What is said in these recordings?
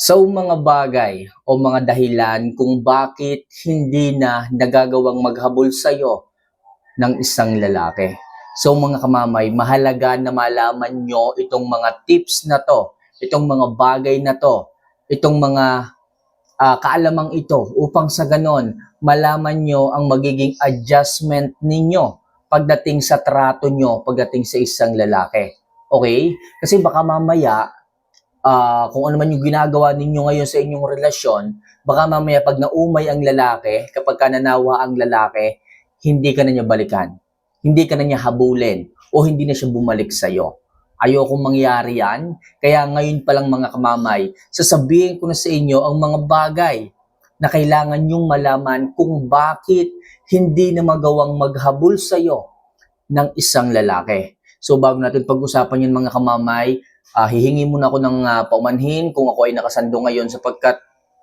So mga bagay o mga dahilan kung bakit hindi na nagagawang maghabol sa'yo ng isang lalaki. So mga kamamay, mahalaga na malaman nyo itong mga tips na to, itong mga bagay na to, itong mga ah, kaalamang ito upang sa ganon malaman nyo ang magiging adjustment ninyo pagdating sa trato nyo pagdating sa isang lalaki. Okay? Kasi baka mamaya ah, kung ano man yung ginagawa ninyo ngayon sa inyong relasyon, baka mamaya pag naumay ang lalaki, kapag ka nanawa ang lalaki, hindi ka na niya balikan. Hindi ka na niya habulin o hindi na siya bumalik sa'yo. Ayokong mangyari yan. Kaya ngayon pa lang mga kamamay, sasabihin ko na sa inyo ang mga bagay na kailangan nyong malaman kung bakit hindi na magawang maghabol sa'yo ng isang lalaki. So bago natin pag-usapan yun mga kamamay, Ah, hihingi muna ako ng ah, paumanhin kung ako ay nakasando ngayon sapagkat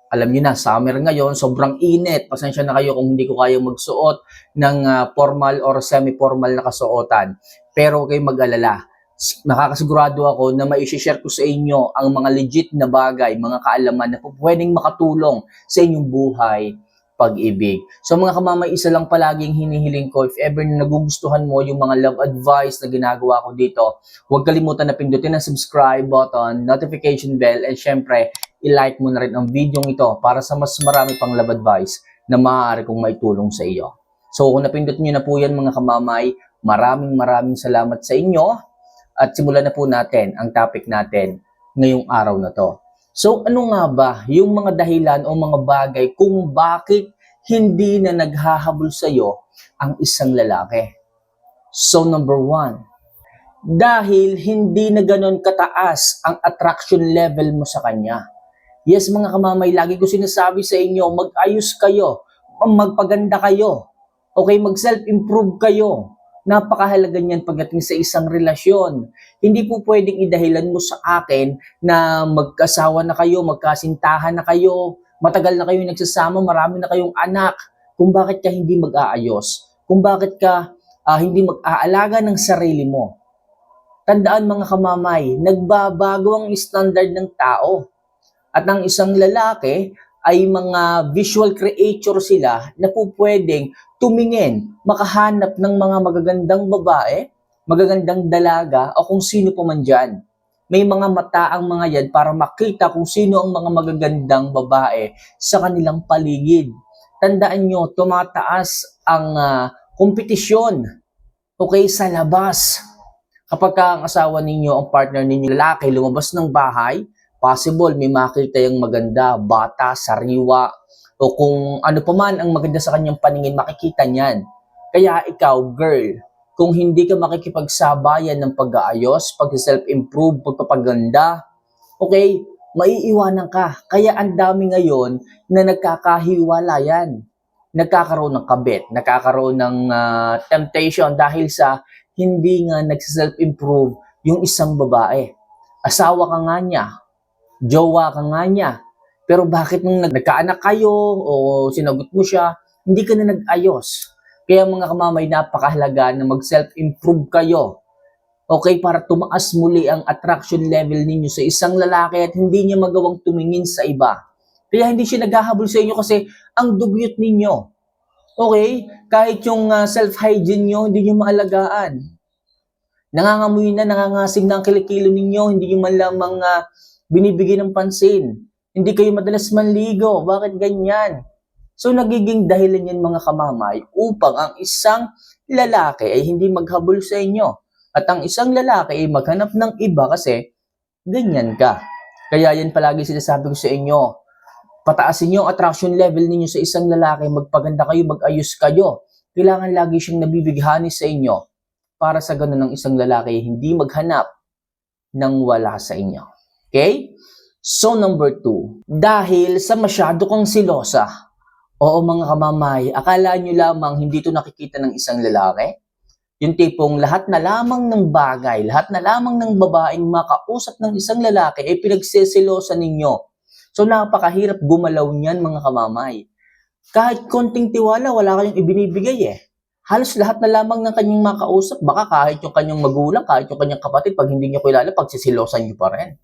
alam niyo na, summer ngayon, sobrang init. Pasensya na kayo kung hindi ko kaya magsuot ng ah, formal or semi-formal na kasuotan. Pero kayong mag-alala. Nakakasigurado ako na mai-share ko sa inyo ang mga legit na bagay, mga kaalaman na pwedeng makatulong sa inyong buhay pag-ibig. So mga kamamay, isa lang palaging hinihiling ko, if ever na nagugustuhan mo yung mga love advice na ginagawa ko dito, huwag kalimutan na pindutin ang subscribe button, notification bell, and syempre, i-like mo na rin ang video ito para sa mas marami pang love advice na maaari kong maitulong sa iyo. So kung napindot nyo na po yan mga kamamay, maraming maraming salamat sa inyo at simulan na po natin ang topic natin ngayong araw na to. So ano nga ba yung mga dahilan o mga bagay kung bakit hindi na naghahabol sa iyo ang isang lalaki? So number one, dahil hindi na ganon kataas ang attraction level mo sa kanya. Yes mga kamamay, lagi ko sinasabi sa inyo, mag-ayos kayo, magpaganda kayo, okay, mag-self-improve kayo. Napakahalaga niyan pagdating sa isang relasyon. Hindi po pwedeng idahilan mo sa akin na magkasawa na kayo, magkasintahan na kayo, matagal na kayo nagsasama, marami na kayong anak, kung bakit ka hindi mag-aayos, kung bakit ka ah, hindi mag-aalaga ng sarili mo. Tandaan mga kamamay, nagbabago ang standard ng tao. At ang isang lalaki ay mga visual creator sila na po pwedeng tumingin, makahanap ng mga magagandang babae, magagandang dalaga o kung sino pa man dyan. May mga mata ang mga yan para makita kung sino ang mga magagandang babae sa kanilang paligid. Tandaan nyo, tumataas ang ah, kompetisyon okay, sa labas. Kapag ka ang asawa ninyo, ang partner ninyo, lalaki, lumabas ng bahay, possible may makita yung maganda, bata, sariwa, o kung ano pa man ang maganda sa kanyang paningin, makikita niyan. Kaya ikaw, girl, kung hindi ka makikipagsabayan ng pag-aayos, pag-self-improve, pagpapaganda, okay, maiiwanan ka. Kaya ang dami ngayon na nagkakahiwalayan. Nagkakaroon ng kabit, nagkakaroon ng ah, temptation dahil sa hindi nga nagsiself-improve yung isang babae. Asawa ka nga niya, jowa ka nga niya, pero bakit nung nag- nagkaanak kayo o sinagot mo siya, hindi ka na nag-ayos. Kaya mga kamamay, napakahalaga na mag-self-improve kayo. Okay, para tumaas muli ang attraction level ninyo sa isang lalaki at hindi niya magawang tumingin sa iba. Kaya hindi siya naghahabol sa inyo kasi ang dugyot ninyo. Okay? Kahit yung ah, self-hygiene nyo, hindi nyo maalagaan. Nangangamoy na, nangangasig na ang kilikilo ninyo, hindi nyo man lamang ah, binibigay ng pansin. Hindi kayo madalas manligo. Bakit ganyan? So, nagiging dahilan yan mga kamamay upang ang isang lalaki ay hindi maghabol sa inyo. At ang isang lalaki ay maghanap ng iba kasi ganyan ka. Kaya yan palagi sinasabi ko sa inyo, pataasin niyo ang attraction level ninyo sa isang lalaki, magpaganda kayo, mag-ayos kayo. Kailangan lagi siyang nabibighani sa inyo para sa ganun ng isang lalaki hindi maghanap ng wala sa inyo. Okay? So number two, dahil sa masyado kang silosa, oo mga kamamay, akala nyo lamang hindi to nakikita ng isang lalaki? Yung tipong lahat na lamang ng bagay, lahat na lamang ng babaeng makausap ng isang lalaki ay pinagsisilosa ninyo. So napakahirap gumalaw niyan mga kamamay. Kahit konting tiwala, wala kayong ibinibigay eh. Halos lahat na lamang ng kanyang makausap, baka kahit yung kanyang magulang, kahit yung kanyang kapatid, pag hindi nyo kilala, pagsisilosan nyo pa rin.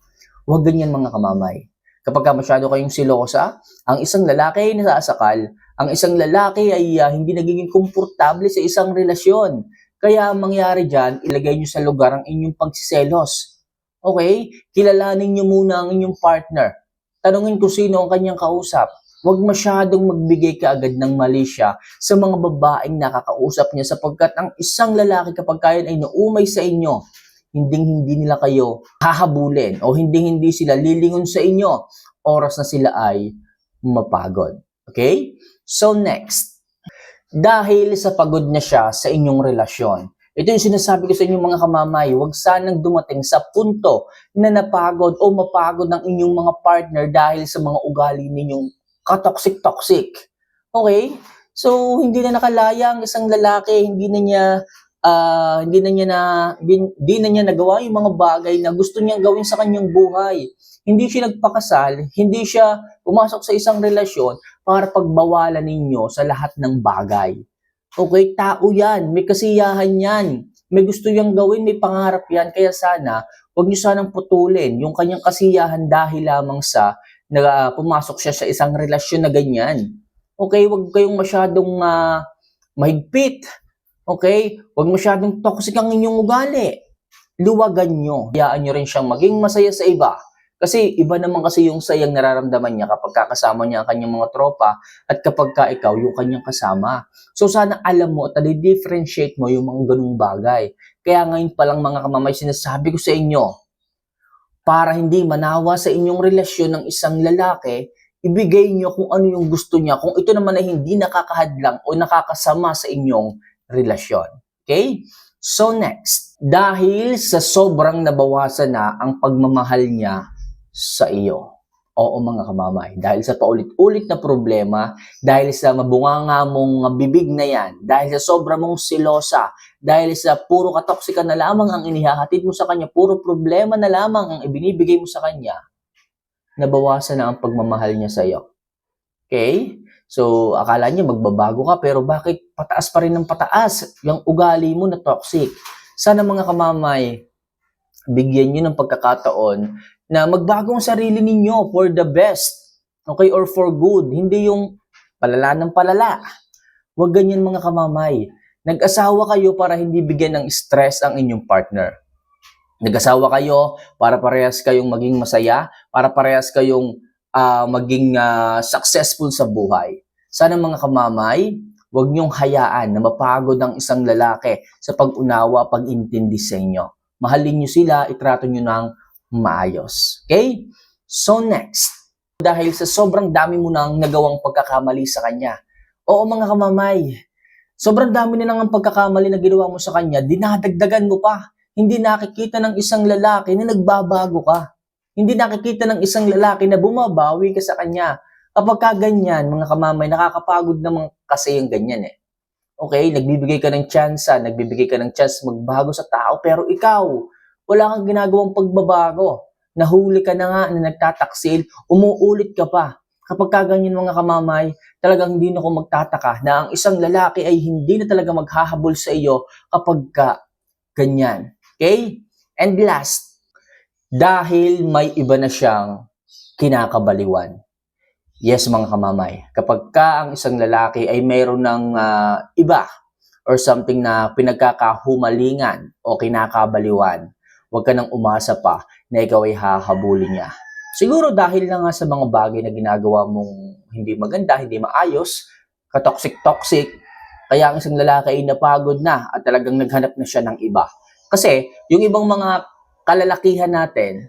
Huwag ganyan mga kamamay. Kapag ka masyado kayong silosa, ang isang lalaki ay nasasakal, ang isang lalaki ay ah, hindi nagiging komportable sa isang relasyon. Kaya ang mangyari dyan, ilagay nyo sa lugar ang inyong pagsiselos. Okay? Kilalanin nyo muna ang inyong partner. Tanungin kung sino ang kanyang kausap. Huwag masyadong magbigay kaagad ng mali siya sa mga babaeng nakakausap niya sapagkat ang isang lalaki kapag kaya ay naumay sa inyo, hindi hindi nila kayo hahabulin o hindi hindi sila lilingon sa inyo oras na sila ay mapagod. Okay? So next, dahil sa pagod na siya sa inyong relasyon, ito yung sinasabi ko sa inyong mga kamamay, huwag sanang dumating sa punto na napagod o mapagod ng inyong mga partner dahil sa mga ugali ninyong katoxic-toxic. Okay? So, hindi na nakalaya ang isang lalaki, hindi na niya ah, hindi na niya na hindi na niya nagawa yung mga bagay na gusto niyang gawin sa kanyang buhay. Hindi siya nagpakasal, hindi siya pumasok sa isang relasyon para pagbawalan ninyo sa lahat ng bagay. Okay, tao yan, may kasiyahan yan, may gusto niyang gawin, may pangarap yan, kaya sana, huwag niyo sanang putulin yung kanyang kasiyahan dahil lamang sa na ah, pumasok siya sa isang relasyon na ganyan. Okay, huwag kayong masyadong ah, mahigpit. Okay? Huwag masyadong toxic ang inyong ugali. Luwagan nyo. Hayaan nyo rin siyang maging masaya sa iba. Kasi iba naman kasi yung sayang nararamdaman niya kapag kakasama niya ang kanyang mga tropa at kapag ka ikaw yung kanyang kasama. So sana alam mo at differentiate mo yung mga ganung bagay. Kaya ngayon pa lang mga kamamay sinasabi ko sa inyo, para hindi manawa sa inyong relasyon ng isang lalaki, ibigay niyo kung ano yung gusto niya. Kung ito naman ay hindi nakakahadlang o nakakasama sa inyong relasyon. Okay? So next, dahil sa sobrang nabawasan na ang pagmamahal niya sa iyo. Oo mga kamamay, dahil sa paulit-ulit na problema, dahil sa mabunganga mong bibig na yan, dahil sa sobra mong silosa, dahil sa puro katoksika na lamang ang inihahatid mo sa kanya, puro problema na lamang ang ibinibigay mo sa kanya, nabawasan na ang pagmamahal niya sa iyo. Okay? So, akala niya magbabago ka, pero bakit pataas pa rin ng pataas yung ugali mo na toxic? Sana mga kamamay, bigyan niyo ng pagkakataon na magbago ang sarili ninyo for the best. Okay? Or for good. Hindi yung palala ng palala. Huwag ganyan mga kamamay. Nag-asawa kayo para hindi bigyan ng stress ang inyong partner. Nag-asawa kayo para parehas kayong maging masaya, para parehas kayong ah, maging ah, successful sa buhay. Sana mga kamamay, huwag niyong hayaan na mapagod ang isang lalaki sa pag-unawa, pag-intindi sa inyo. Mahalin niyo sila, itrato niyo ng maayos. Okay? So next, dahil sa sobrang dami mo nang nagawang pagkakamali sa kanya. Oo mga kamamay, sobrang dami na nang ang pagkakamali na ginawa mo sa kanya, dinadagdagan mo pa. Hindi nakikita ng isang lalaki na nagbabago ka. Hindi nakikita ng isang lalaki na bumabawi ka sa kanya. Kapag ka ganyan, mga kamamay, nakakapagod naman kasi yung ganyan eh. Okay, nagbibigay ka ng chance, nagbibigay ka ng chance magbago sa tao, pero ikaw, wala kang ginagawang pagbabago. Nahuli ka na nga na nagtataksil, umuulit ka pa. Kapag ka ganyan mga kamamay, talagang hindi na ako magtataka na ang isang lalaki ay hindi na talaga maghahabol sa iyo kapag ka ganyan. Okay? And last, dahil may iba na siyang kinakabaliwan. Yes, mga kamamay. Kapag ka ang isang lalaki ay mayroon ng ah, iba or something na pinagkakahumalingan o kinakabaliwan, huwag ka nang umasa pa na ikaw ay hahabulin niya. Siguro dahil na nga sa mga bagay na ginagawa mong hindi maganda, hindi maayos, katoxic-toxic, kaya ang isang lalaki ay napagod na at talagang naghanap na siya ng iba. Kasi yung ibang mga kalalakihan natin,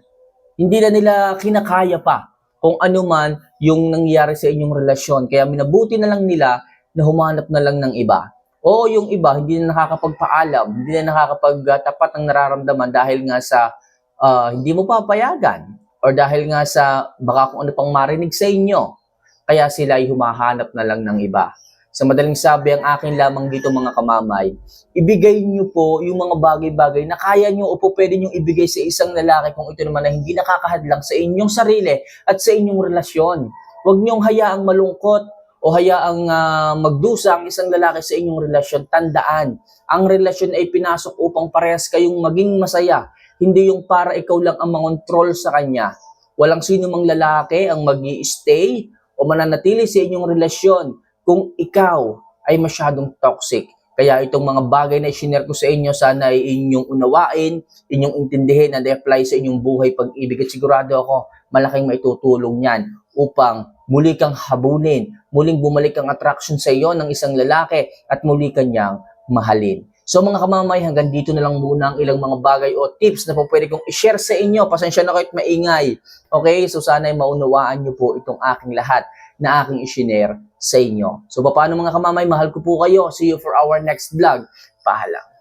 hindi na nila kinakaya pa kung ano man yung nangyari sa inyong relasyon. Kaya minabuti na lang nila na humanap na lang ng iba. O yung iba, hindi na nakakapagpaalam, hindi na nakakapagtapat ng nararamdaman dahil nga sa ah, hindi mo papayagan or dahil nga sa baka kung ano pang marinig sa inyo. Kaya sila ay humahanap na lang ng iba. Sa madaling sabi, ang akin lamang dito mga kamamay, ibigay niyo po yung mga bagay-bagay na kaya niyo o po pwede niyo ibigay sa isang lalaki kung ito naman ay hindi nakakahadlang sa inyong sarili at sa inyong relasyon. Huwag niyong hayaang malungkot o hayaang ah, magdusa ang isang lalaki sa inyong relasyon. Tandaan, ang relasyon ay pinasok upang parehas kayong maging masaya. Hindi yung para ikaw lang ang mangontrol sa kanya. walang sino mang lalaki ang mag stay o mananatili sa inyong relasyon kung ikaw ay masyadong toxic. Kaya itong mga bagay na i-share ko sa inyo, sana ay inyong unawain, inyong intindihin and apply sa inyong buhay pag-ibig. At sigurado ako, malaking maitutulong yan upang muli kang habulin, muling bumalik ang attraction sa iyo ng isang lalaki at muli kanyang mahalin. So mga kamamay, hanggang dito na lang muna ang ilang mga bagay o tips na po pwede kong i-share sa inyo. Pasensya na kahit maingay. Okay? So sana ay maunawaan nyo po itong aking lahat na aking i-share sa inyo. So paano mga kamamay, mahal ko po kayo. See you for our next vlog. Paalam.